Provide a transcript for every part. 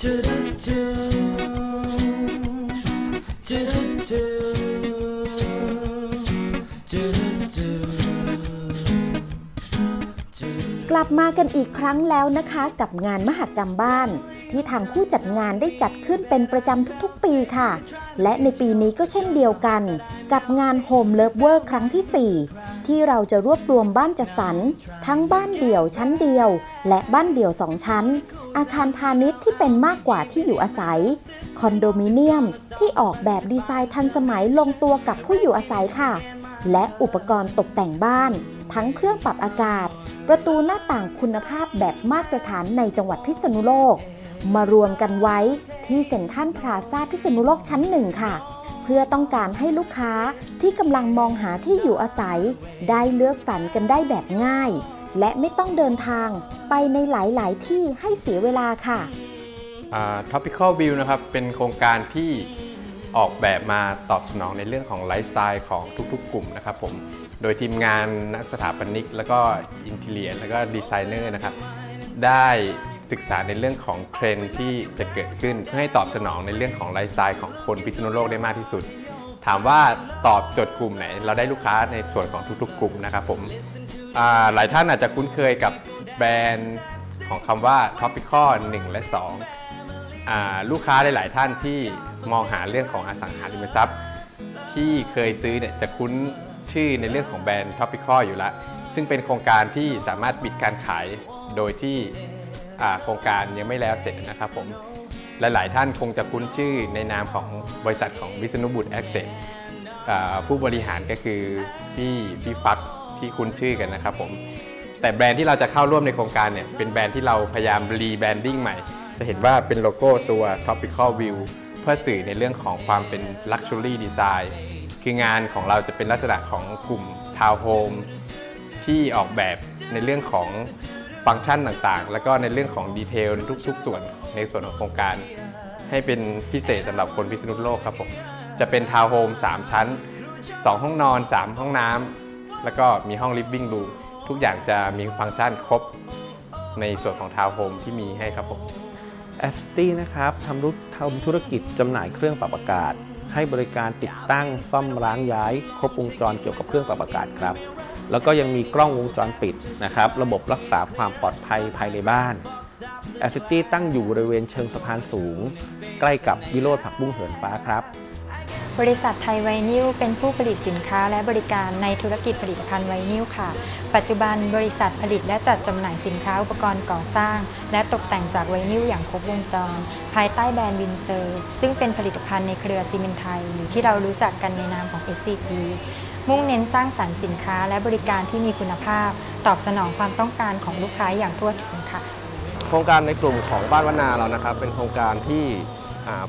กลับมากันอีกครั้งแล้วนะคะกับงานมหกรรมบ้าน ที่ทางผู้จัดงานได้จัดขึ้นเป็นประจำทุกๆปีค่ะ และในปีนี้ก็เช่นเดียวกัน กับงาน Home Lover ครั้งที่ 4 ที่เราจะรวบรวมบ้านจัดสรร ทั้งบ้านเดี่ยวชั้นเดียว และบ้านเดี่ยว2ชั้น อาคารพาณิชย์ที่เป็นมากกว่าที่อยู่อาศัย คอนโดมิเนียมที่ออกแบบดีไซน์ทันสมัยลงตัวกับผู้อยู่อาศัยค่ะ และอุปกรณ์ตกแต่งบ้าน ทั้งเครื่องปรับอากาศ ประตูหน้าต่างคุณภาพแบบมาตรฐานในจังหวัดพิษณุโลก มารวมกันไว้ที่เซ็นทรัลพลาซ่าพิษณุโลกชั้นหนึ่งค่ะเพื่อต้องการให้ลูกค้าที่กำลังมองหาที่อยู่อาศัย ได้เลือกสรรกันได้แบบง่าย และไม่ต้องเดินทางไปในหลาย ๆ ที่ให้เสียเวลาค่ะ Tropical View นะครับ เป็นโครงการที่ออกแบบมาตอบสนองในเรื่องของไลฟ์สไตล์ของทุก ๆ กลุ่มนะครับผม โดยทีมงานนักสถาปนิก แล้วก็อินเทเลียแล้วก็ดีไซเนอร์นะครับ ได้ศึกษาในเรื่องของเทรนที่จะเกิดขึ้น เพื่อให้ตอบสนองในเรื่องของไลฟ์สไตล์ของคนพิษณุโลกได้มากที่สุด ถามว่าตอบโจทย์กลุ่มไหน เราได้ลูกค้าในส่วนของทุกๆ กลุ่มนะครับผม หลายท่านอาจจะคุ้นเคยกับแบรนด์ของคำว่า Topical 1 และ 2 ลูกค้าหลายๆท่านที่มองหาเรื่องของอสังหาริมทรัพย์ ที่เคยซื้อเนี่ยจะคุ้นชื่อในเรื่องของแบรนด์ Topical อยู่แล้ว ซึ่งเป็นโครงการที่สามารถปิดการขายโดยที่โครงการยังไม่แล้วเสร็จนะครับผมหลาย ๆ ท่านคงจะคุ้นชื่อในนามของบริษัทของวิษณุบุตรแอคเซสผู้บริหารก็คือพี่พี่ฟัก ที่คุ้นชื่อกันนะครับผมแต่แบรนด์ที่เราจะเข้าร่วมในโครงการเนี่ยเป็นแบรนด์ที่เราพยายามรีแบรนดิ้งใหม่ จะเห็นว่าเป็นโลโก้ตัว Topical View เพื่อสื่อในเรื่องของความเป็น Luxury Design คืองานของเราจะเป็นลักษณะของกลุ่มทาวน์โฮมที่ออกแบบในเรื่องของฟังก์ชันต่างๆ แล้วก็ในเรื่องของดีเทลทุกๆ ส่วนในส่วนของโครงการ ให้เป็นพิเศษสำหรับคนพิษณุโลกครับผมจะเป็นทาวน์โฮม3ชั้น 2 ห้องนอน 3 ห้องน้ำ แล้วก็มีห้องลิฟวิ่งรูทุกอย่างจะมีฟังก์ชันครบในส่วนของทาวน์โฮมที่มีให้ครับผมแอสตี้นะครับทำรุทำธุรกิจจำหน่ายเครื่องปรับอากาศ ให้บริการติดตั้งซ่อมล้างย้าย ครบวงจรเกี่ยวกับเครื่องปรับอากาศครับ แล้วก็ยังมีกล้องวงจรปิดนะครับ ระบบรักษาความปลอดภัยภายในบ้านแอสตี้ตั้งอยู่บริเวณเชิงสะพานสูง ใกล้กับวิโรธผักบุ้งเหินฟ้าครับ บริษัทไทยไวนิลเป็นผู้ผลิตสินค้าและบริการในธุรกิจผลิตภัณฑ์ไวนิลค่ะ ปัจจุบันบริษัทผลิตและจัดจำหน่ายสินค้าอุปกรณ์ก่อสร้าง และตกแต่งจากไวนิลอย่างครบวงจร ภายใต้แบรนด์วินเซอร์ ซึ่งเป็นผลิตภัณฑ์ในเครือซีเมนไทย หรือที่เรารู้จักกันในนามของ SCG มุ่งเน้นสร้างสรรค์สินค้าและบริการที่มีคุณภาพ ตอบสนองความต้องการของลูกค้าอย่างทั่วถึงค่ะ โครงการในกลุ่มของบ้านวนาเรานะครับ เป็นโครงการที่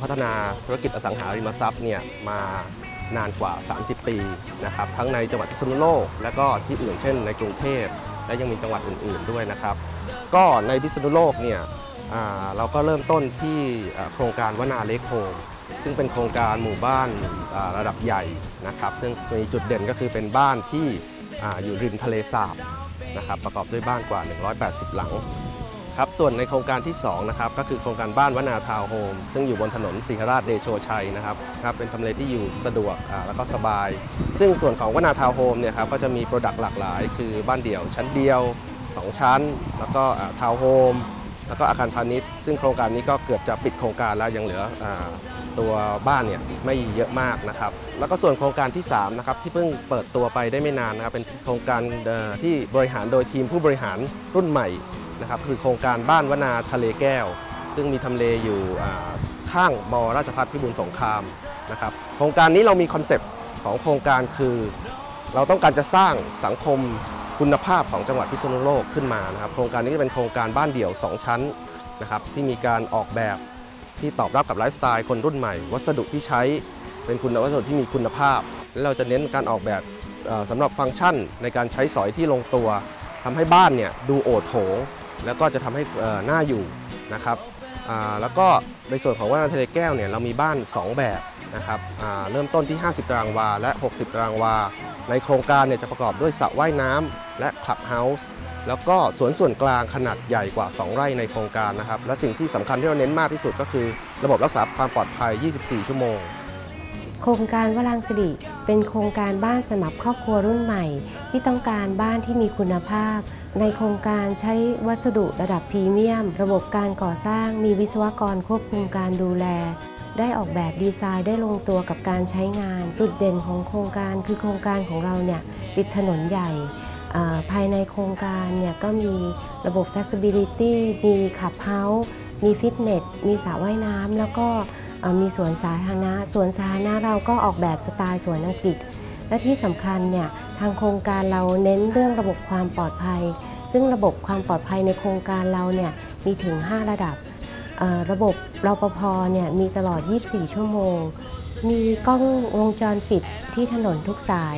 พัฒนาธุรกิจอสังหาริมทรัพย์เนี่ยมานานกว่า 30 ปีนะครับทั้งในจังหวัดพิษณุโลก และก็ที่อื่นเช่นในกรุงเทพและยังมีจังหวัดอื่น ๆด้วยนะครับ ก็ในพิษณุโลกเนี่ยเราก็เริ่มต้นที่โครงการวนาเล็กโฮมซึ่งเป็นโครงการหมู่บ้านระดับใหญ่นะครับ ซึ่งมีจุดเด่นก็คือเป็นบ้านที่อยู่ริมทะเลสาบนะครับประกอบด้วยบ้านกว่า 180 หลัง ครับส่วนในโครงการที่2นะครับก็คือโครงการบ้านวนาทาวน์โฮมซึ่งอยู่บนถนนศรีราชเดโชชัยนะครับครับเป็นทำเลที่อยู่สะดวกแล้วก็สบาย ซึ่งส่วนของวนาทาวน์โฮมเนี่ยครับก็จะมีโปรดักต์หลากหลาย คือบ้านเดี่ยวชั้นเดียว 2 ชั้น แล้วก็ทาวน์โฮมแล้วก็อาคารพาณิชย์ ซึ่งโครงการนี้ก็เกือบจะปิดโครงการแล้วยังเหลือตัวบ้านเนี่ยไม่เยอะมากนะครับ แล้วก็ส่วนโครงการที่3นะครับที่เพิ่งเปิดตัวไปได้ไม่นานนะครับเป็นโครงการที่บริหารโดยทีมผู้บริหารรุ่นใหม่ นะครับคือโครงการบ้านวนาทะเลแก้ว ซึ่งมีทำเลอยู่ข้างมอราชพัฒพิบูลสงครามนะครับโครงการนี้เรามีคอนเซปต์ของโครงการคือ เราต้องการจะสร้างสังคมคุณภาพของจังหวัดพิษณุโลกขึ้นมานะครับโครงการนี้จะเป็นโครงการบ้านเดี่ยว 2 ชั้นนะครับที่มีการออกแบบที่ตอบรับกับไลฟ์สไตล์คนรุ่นใหม่ วัสดุที่ใช้เป็นคุณวัสดุที่มีคุณภาพ และเราจะเน้นการออกแบบสำหรับฟังก์ชันในการใช้สอยที่ลงตัวทำให้บ้านเนี่ยดูโอโถง แล้วก็จะทำให้หน้าอยู่นะครับแล้วก็ในส่วนของว่าทะเลแก้วเนี่ยเรามีบ้าน 2 แบบนะครับเริ่มต้นที่ 50 ตารางวา และ 60 ตารางวา ในโครงการเนี่ยจะประกอบด้วยสระว่ายน้ำและคลับเฮาส์แล้วก็สวนส่วนกลางขนาดใหญ่กว่า 2 ไร่ในโครงการนะครับ และสิ่งที่สำคัญที่เราเน้นมากที่สุดก็คือ ระบบรักษาความปลอดภัย 24 ชั่วโมง โครงการวรางสิริเป็นโครงการบ้านสำหรับครอบครัวรุ่นใหม่ ที่ต้องการบ้านที่มีคุณภาพ ในโครงการใช้วัสดุระดับพรีเมียม ระบบการก่อสร้างมีวิศวกรควบคุมการดูแล ได้ออกแบบดีไซน์ได้ลงตัวกับการใช้งาน จุดเด่นของโครงการคือโครงการของเราเนี่ยติดถนนใหญ่ภายในโครงการเนี่ยก็มีระบบ flexibility มีขับเฮาส์มีฟิตเนส มีสระว่ายน้ำแล้วก็ มีสวนสาธารณะสวนสาธารณะเราก็ออกแบบสไตล์สวนอังกฤษ และที่สำคัญเนี่ยทางโครงการเราเน้นเรื่องระบบความปลอดภัย ซึ่งระบบความปลอดภัยในโครงการเราเนี่ยมีถึง 5 ระดับ ระบบรปภเนี่ยมีตลอด 24 ชั่วโมง มีกล้องวงจรปิดที่ถนนทุกสาย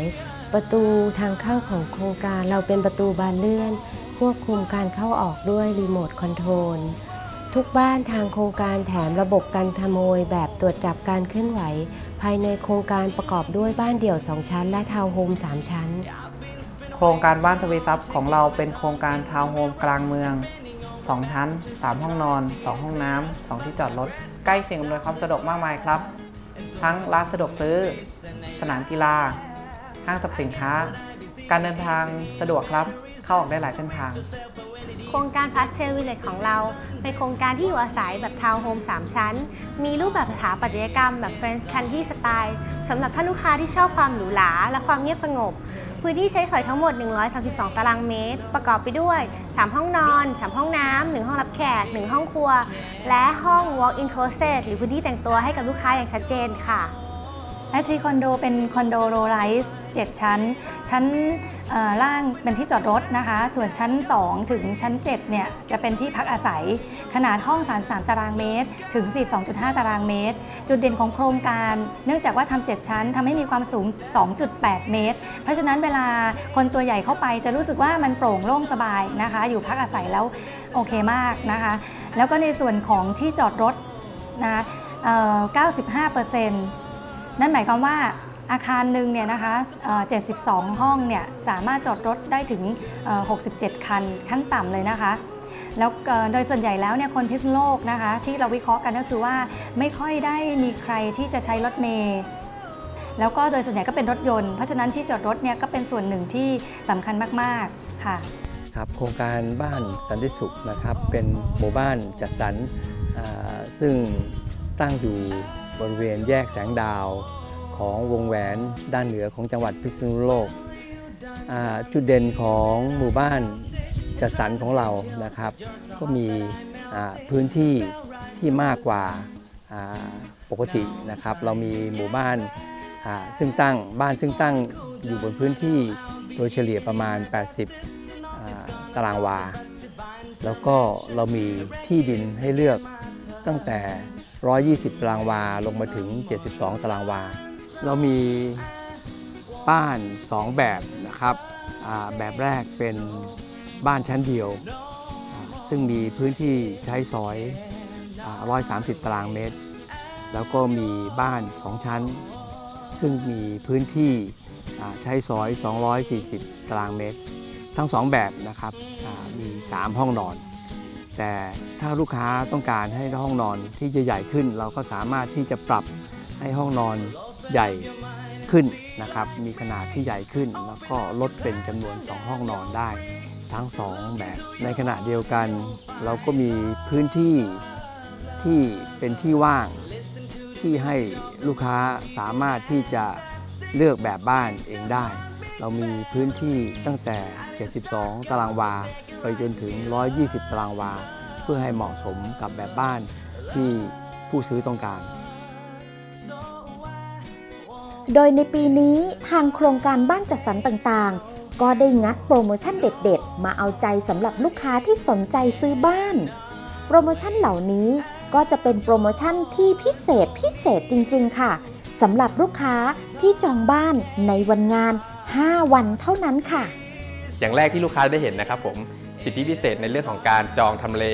ประตูทางเข้าของโครงการเราเป็นประตูบานเลื่อนควบคุมการเข้าออกด้วยรีโมทคอนโทรล ทุกบ้านทางโครงการแถมระบบกันขโมยแบบตรวจจับการเคลื่อนไหว ภายในโครงการประกอบด้วยบ้านเดี่ยว 2 ชั้น และทาวน์โฮม 3 ชั้น โครงการบ้านทวีทรัพย์ของเราเป็นโครงการทาวน์โฮมกลางเมือง 2 ชั้น 3 ห้องนอน 2 ห้องน้ำ 2 ที่จอดรถ ใกล้สิ่งอำนวยความสะดวกมากมายครับ ทั้งร้านสะดวกซื้อ สนามกีฬา ห้างสรรพสินค้า การเดินทางสะดวกครับ เข้าออกได้หลายเส้นทาง โครงการพัสเซลวิลเลจของเรา เป็นโครงการที่อยู่อาศัยแบบทาวน์โฮม3 ชั้น มีรูปแบบสถาปัตยกรรมแบบ French Country Style สำหรับท่านลูกค้าที่ชอบความหรูหราและความเงียบสงบ พื้นที่ใช้สอยทั้งหมด 132 ตารางเมตร ประกอบไปด้วย 3 ห้องนอน 3 ห้องน้ำ 1 ห้องรับแขก 1 ห้องครัว และห้อง Walk-in Closet หรือพื้นที่แต่งตัวให้กับลูกค้าอย่างชัดเจนค่ะ และทรีคอนโดเป็นคอนโดโรไลส์7ชั้น ชั้นล่างเป็นที่จอดรถนะคะ ส่วนชั้น 2 ถึงชั้น7เนี่ยจะเป็นที่พักอาศัย ขนาดห้อง 33 ตารางเมตร ถึง 42.5 ตารางเมตร จุดเด่นของโครงการ เนื่องจากว่าทำ7ชั้นทำให้มีความสูง 2.8 เมตร เพราะฉะนั้นเวลาคนตัวใหญ่เข้าไปจะรู้สึกว่ามันโปร่งโล่งสบายนะคะ อยู่พักอาศัยแล้วโอเคมากนะคะ แล้วก็ในส่วนของที่จอดรถนะะเอ่อ95% นั่นหมายความว่าอาคารหนึ่งเนี่ยนะคะเอ่อ72 ห้องเนี่ยสามารถจอดรถได้ถึง 67 คันขั้นต่ำเลยนะคะ แล้วโดยส่วนใหญ่แล้วเนี่ยคนพิษโลกนะคะ ที่เราวิเคราะห์กันก็คือว่าไม่ค่อยได้มีใครที่จะใช้รถเมล์แล้วก็โดยส่วนใหญ่ก็เป็นรถยนต์ เพราะฉะนั้นที่จอดรถเนี่ยก็เป็นส่วนหนึ่งที่สำคัญมาก ๆ ค่ะ ครับโครงการบ้านสันติสุขนะครับ เป็นหมู่บ้านจัดสรรซึ่งตั้งอยู่ บริเวณแยกแสงดาวของวงแหวนด้านเหนือของจังหวัดพิษณุโลก จุดเด่นของหมู่บ้านจัดสรรของเรานะครับ ก็มีพื้นที่ที่มากกว่าปกตินะครับ เรามีหมู่บ้านซึ่งตั้งบ้านซึ่งตั้งอยู่บนพื้นที่โดยเฉลี่ยประมาณ 80 ตารางวา แล้วก็เรามีที่ดินให้เลือกตั้งแต่ 120 ตารางวาลงมาถึง 72 ตารางวา เรามีบ้าน 2 แบบนะครับ แบบแรกเป็นบ้านชั้นเดียว ซึ่งมีพื้นที่ใช้สอยอ่า130 ตารางเมตร แล้วก็มีบ้าน 2 ชั้น ซึ่งมีพื้นที่อ่าใช้สอย 240 ตารางเมตร ทั้งสองแบบนะครับอ่ามี 3 ห้องนอน แต่ถ้าลูกค้าต้องการให้ห้องนอนที่จะใหญ่ขึ้น เราก็สามารถที่จะปรับให้ห้องนอนใหญ่ขึ้นนะครับ มีขนาดที่ใหญ่ขึ้น แล้วก็ลดเป็นจำนวน 2 ห้องนอนได้ทั้ง 2 แบบ ในขณะเดียวกัน เราก็มีพื้นที่ที่เป็นที่ว่างที่ให้ลูกค้าสามารถที่จะเลือกแบบบ้านเองได้ เรามีพื้นที่ตั้งแต่ 72 ตารางวา ไปจนถึง 120 ตารางวา เพื่อให้เหมาะสมกับแบบบ้านที่ผู้ซื้อต้องการ โดยในปีนี้ทางโครงการบ้านจัดสรรต่างๆ ก็ได้งัดโปรโมชั่นเด็ดๆ มาเอาใจสำหรับลูกค้าที่สนใจซื้อบ้าน โปรโมชั่นเหล่านี้ก็จะเป็นโปรโมชั่นที่พิเศษพิเศษจริง ๆ ค่ะสำหรับลูกค้าที่จองบ้านในวันงาน 5 วันเท่านั้นค่ะ อย่างแรกที่ลูกค้าได้เห็นนะครับผม สิทธิพิเศษในเรื่องของการจองทำเล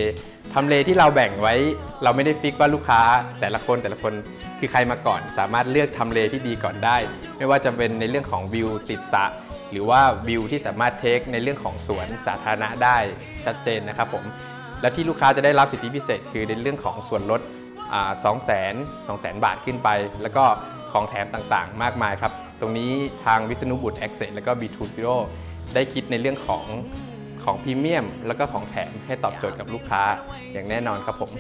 ทำเลที่เราแบ่งไว้ เราไม่ได้ฟิกว่าลูกค้า แต่ละคนแต่ละคนคือใครมาก่อน สามารถเลือกทำเลที่ดีก่อนได้ ไม่ว่าจะเป็นในเรื่องของวิวติดสระหรือว่าวิวที่สามารถเทคในเรื่องของสวนสาธารณะได้ชัดเจนนะครับผมและที่ลูกค้าจะได้รับสิทธิพิเศษ คือในเรื่องของส่วนลด2 0 0 0 0 2 0 0 0บาทขึ้นไป แล้วก็ของแถมต่างๆ มากมายครับ ตรงนี้ทางวิษณุบุตร Access แล้วก็ B2 Zero ได้คิดในเรื่องของ ของพรีเมียมแล้วก็ของแถมให้ตอบโจทย์กับลูกค้าอย่างแน่นอนครับผม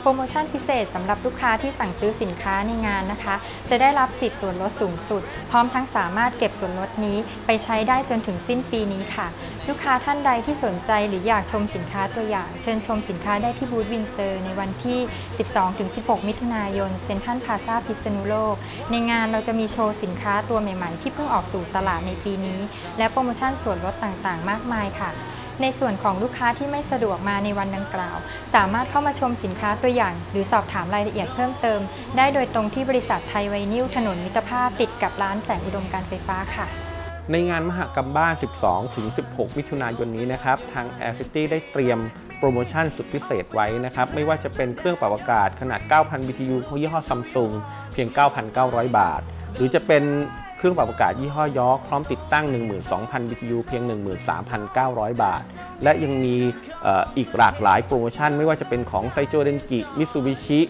โปรโมชั่นพิเศษสำหรับลูกค้าที่สั่งซื้อสินค้าในงานนะคะ จะได้รับสิทธิ์ส่วนลดสูงสุด พร้อมทั้งสามารถเก็บส่วนลดนี้ไปใช้ได้จนถึงสิ้นปีนี้ค่ะ ลูกค้าท่านใดที่สนใจหรืออยากชมสินค้าตัวอย่าง เชิญชมสินค้าได้ที่บูธวินเซอร์ในวันที่ 12-16 มิถุนายนเซ็นทรัลพาซาพิษณุโลก ในงานเราจะมีโชว์สินค้าตัวใหม่ๆ ที่เพิ่งออกสู่ตลาดในปีนี้ และโปรโมชั่นส่วนลดต่างๆ มากมายค่ะ ในส่วนของลูกค้าที่ไม่สะดวกมาในวันดังกล่าว สามารถเข้ามาชมสินค้าตัวอย่าง หรือสอบถามรายละเอียดเพิ่มเติม ได้โดยตรงที่บริษัทไทยไวนิวถนนมิตรภาพติดกับร้านแสงอุดมการไฟฟ้าค่ะ ในงานมหกรรมบ้าน 12 ถึง 16 มิถุนายนนี้นะครับ ทาง Air City ได้เตรียมโปรโมชั่นสุดพิเศษไว้นะครับ ไม่ว่าจะเป็นเครื่องปรับอากาศขนาด 9,000 BTU ของยี่ห้อซัมซุงเพียง 9,900 บาท หรือจะเป็น เครื่องปรับอากาศยี่ห้อยอพร้อมติดตั้ง 12,000 BTU เพียง 13,900 บาท และยังมีอีกหลากหลายโปรโมชั่น ไม่ว่าจะเป็นของไซโจเดนกิมิ t ซูบิชิ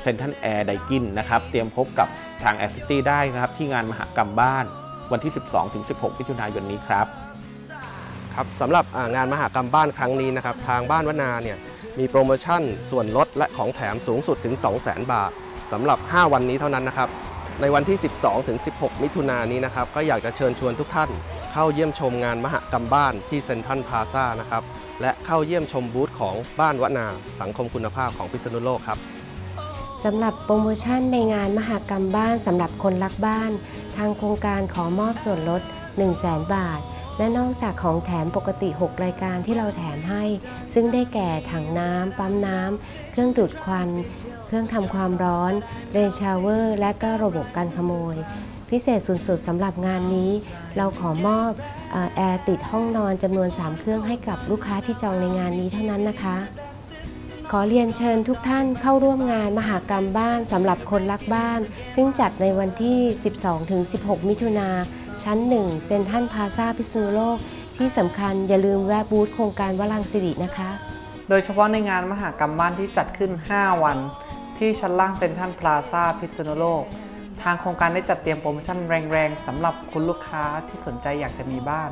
เซนทันแอร์ไดกินนะครับ เตรียมพบกับทาง Air City ได้นะครับ ที่งานมหกรรมบ้านวันที่ 12-16 มิถุนายนนี้ครับครับสำหรับงานมหากรรมบ้านครั้งนี้นะครับทางบ้านวนาเนี่ยมีโปรโมชั่นส่วนลดและของแถมสูงสุดถึง 200,000 บาทสำหรับ 5 วันนี้เท่านั้นนะครับ ในวันที่ 12 ถึง 16 มิถุนายนนี้นะครับ ก็อยากจะเชิญชวนทุกท่าน เข้าเยี่ยมชมงานมหกรรมบ้านที่เซ็นทรัลพลาซ่านะครับ และเข้าเยี่ยมชมบูธของบ้านวนา สังคมคุณภาพของพิษณุโลกครับสำหรับโปรโมชั่นในงานมหกรรมบ้านสำหรับคนรักบ้าน ทางโครงการขอมอบส่วนลด 1 0 0 0 0แบาท และนอกจากของแถมปกติ 6 รายการที่เราแถมให้ ซึ่งได้แก่ถังน้ำปั๊มน้ำ เครื่องดูดควัน เครื่องทำความร้อนเรนชาวเวอร์ และก็ระบบการขโมย พิเศษสุดๆสำหรับงานนี้ เราขอมอบแอร์ติดห้องนอนจำนวน 3 เครื่องให้กับลูกค้าที่จองในงานนี้เท่านั้นนะคะ ขอเรียนเชิญทุกท่านเข้าร่วมงานมหากรรมบ้านสำหรับคนรักบ้าน ซึ่งจัดในวันที่ 12-16 มิถุนาชั้น 1 เซ็นทรัลพาซาพิษณุโลก ที่สำคัญอย่าลืมแวะบูธโครงการวลังสิรินะคะ โดยเฉพาะในงานมหากรรมบ้านที่จัดขึ้น 5 วัน ที่ชั้นล่างเซ็นทรัลพลาซาพิษณุโลก ทางโครงการได้จัดเตรียมโปรโมชั่นแรงๆสำหรับคุณลูกค้าที่สนใจอยากจะมีบ้าน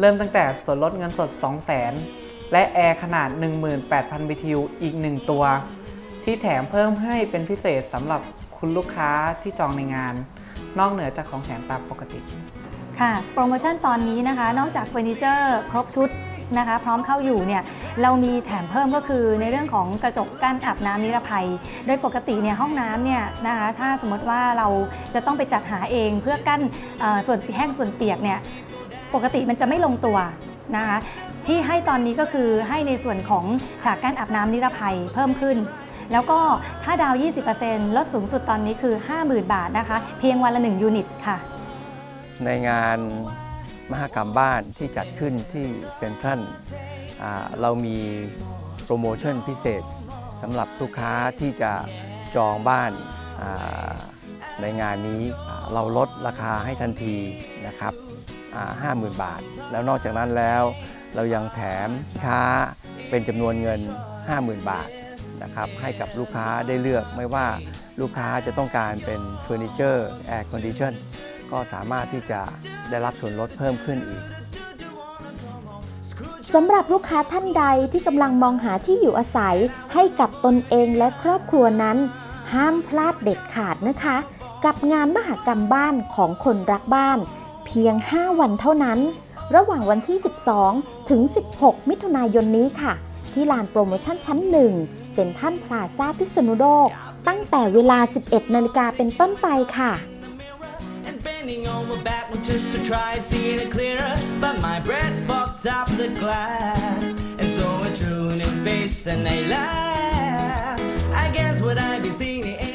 เริ่มตั้งแต่ส่วนลดเงินสด 2 0 0 0 0 0 และแอร์ขนาด 18,000 BTU อีก 1 ตัว ที่แถมเพิ่มให้เป็นพิเศษสำหรับคุณลูกค้าที่จองในงาน นอกเหนือจากของแถมตามปกติ ค่ะ โปรโมชั่นตอนนี้นะคะ นอกจากเฟอร์นิเจอร์ครบชุดนะคะ พร้อมเข้าอยู่เนี่ยเรามีแถมเพิ่มก็คือในเรื่องของกระจกกั้นอาบน้ำนิรภัย โดยปกติเนี่ยห้องน้ำเนี่ยนะคะถ้าสมมติว่าเราจะต้องไปจัดหาเองเพื่อกั้นส่วนแห้งส่วนเปียกเนี่ยปกติมันจะไม่ลงตัวนะคะ ที่ให้ตอนนี้ก็คือให้ในส่วนของฉากกั้นอาบน้ำนิรภัยเพิ่มขึ้น แล้วก็ถ้าดาว 20%ลดสูงสุดตอนนี้คือ 50,000 บาทนะคะ เพียงวันละ 1 ยูนิตค่ะ ในงานมหกรรมบ้านที่จัดขึ้นที่เซ็นทรัลเรามีโปรโมชั่นพิเศษสำหรับลูกค้าที่จะจองบ้านในงานนี้เราลดราคาให้ทันทีนะครับ 50,000 บาท แล้วนอกจากนั้นแล้ว เรายังแถมค้าเป็นจำนวนเงิน 50,000 บาทนะครับให้กับลูกค้าได้เลือกไม่ว่าลูกค้าจะต้องการเป็นเฟอร์นิเจอร์แอร์คอนดิชันก็สามารถที่จะได้รับส่วนลดเพิ่มขึ้นอีกสำหรับลูกค้าท่านใดที่กำลังมองหาที่อยู่อาศัยให้กับตนเองและครอบครัวนั้น ห้ามพลาดเด็ดขาดนะคะ กับงานมหกรรมบ้านของคนรักบ้าน เพียง 5 วันเท่านั้น ระหว่างวันที่ 12 ถึง 16 มิถุนายนนี้ค่ะ ที่ลานโปรโมชั่นชั้น 1 เซ็นทรัลพลาซ่าพิษณุโลก ตั้งแต่เวลา 11 นาฬิกาเป็นต้นไปค่ะ bending over backwards just to try seeing it clearer. But my breath fucked up the glass, and so I drew a new face and they laughed. I guess what I be seeing is.